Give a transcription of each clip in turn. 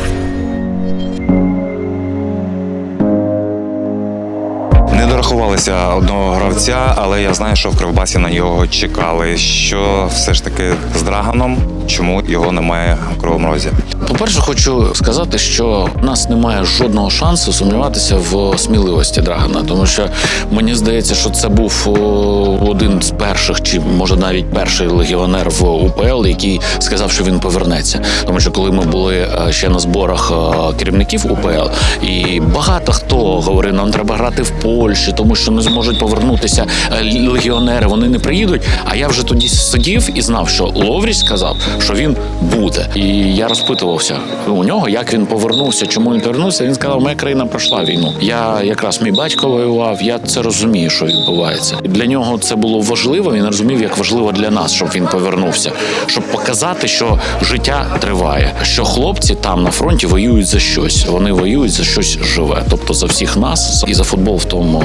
Не дорахувалися одного гравця, але я знаю, що в Кривбасі на нього чекали. Що все ж таки з Драганом, чому його немає в Кривому Розі? По-перше, хочу сказати, що у нас немає жодного шансу сумніватися в сміливості Драгана, тому що мені здається, що це був один з перших, чи може навіть перший легіонер в УПЛ, який сказав, що він повернеться. Тому що коли ми були е, ще на зборах е, керівників УПЛ, і багато хто говорив, нам треба грати в Польщі, тому що не зможуть повернутися е, легіонери, вони не приїдуть. А я вже тоді сидів і знав, що Ловріч сказав, що він буде. І я розпитувався у нього, як він повернувся, чому він повернувся. Він сказав, моя країна пройшла війну. Я якраз мій батько воював, я це розумію, що відбувається. Для нього це було важливо. Він розумів, як важливо для нас, щоб він повернувся, щоб показати, що життя триває, що хлопці там на фронті воюють за щось. Вони воюють за щось живе, тобто за всіх нас і за футбол в тому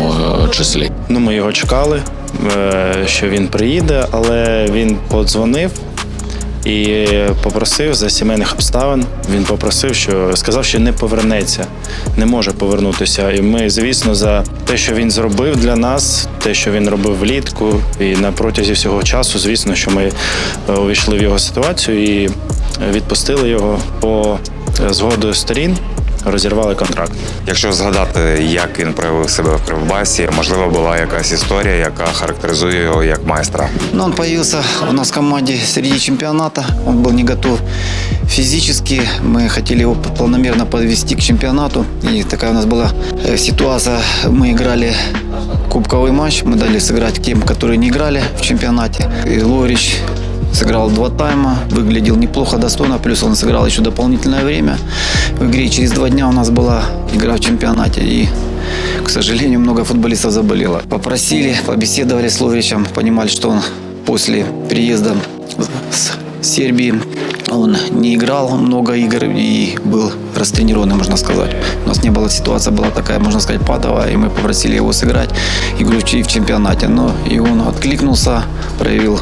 числі. Ну, ми його чекали, е, що він приїде, але він подзвонив і попросив за сімейних обставин. Він попросив, що сказав, що не повернеться, не може повернутися. І ми, звісно, за те, що він зробив для нас, те, що він робив влітку, і на протязі всього часу, звісно, що ми е, увійшли в його ситуацію і відпустили його по е, згоду сторін, розірвали контракт. Якщо згадати, як він проявив себе в Кривбасі, можливо, була якась історія, яка характеризує його як майстра. Но он появился у нас в команде среди чемпионата. Он был не готов физически. Мы хотели его планомерно подвести к чемпионату. И такая у нас была э, ситуация. Мы играли кубковый матч. Мы дали сыграть тем, которые не играли в чемпионате. И Лорич сыграл два тайма, выглядел неплохо, достойно, плюс он сыграл еще дополнительное время в игре. Через два дня у нас была игра в чемпионате, и к сожалению, много футболистов заболело. Попросили, побеседовали с Ловричем, понимали, что он после приезда с Сербии он не играл много игр и был растренированный, можно сказать. У нас не была ситуация, была такая, можно сказать, падовая, и мы попросили его сыграть игру ч- в чемпионате. Но и он откликнулся, проявил,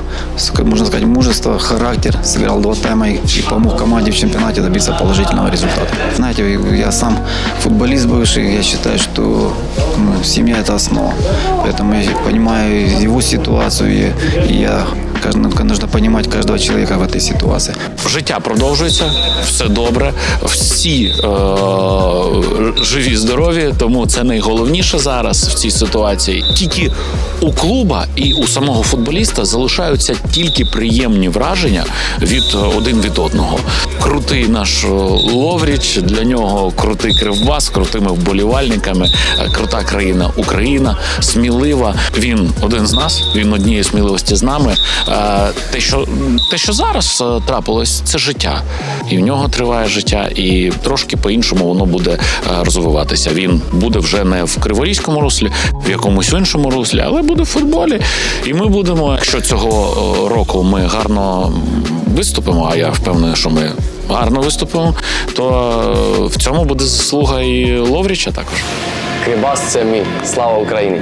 можно сказать, мужество, характер, сыграл два тайма и и помог команде в чемпионате добиться положительного результата. Знаете, я сам футболист бывший, я считаю, что ну, семья – это основа. Поэтому я понимаю его ситуацию, и, и я нужно понимать каждого человека в этой ситуации. Життя продовжується, все добре, всі е, живі, здорові, тому це найголовніше зараз в цій ситуації. Тільки у клуба і у самого футболіста залишаються тільки приємні враження від е, один від одного. Крутий наш е, Ловріч, для нього крутий кривбас, крутими вболівальниками, е, крута країна Україна, смілива. Він один з нас, він однієї сміливості з нами. Е, Те, що те, що зараз е, трапилось, це життя, і в нього триває життя, і трошки по-іншому воно буде е, розвиватися. Він буде вже не в криворізькому руслі, в якомусь іншому руслі, але буде в футболі. І ми будемо, якщо цього року ми гарно виступимо, а я впевнений, що ми гарно виступимо, то в цьому буде заслуга і Ловріча також. Кривбас це мій. Слава Україні!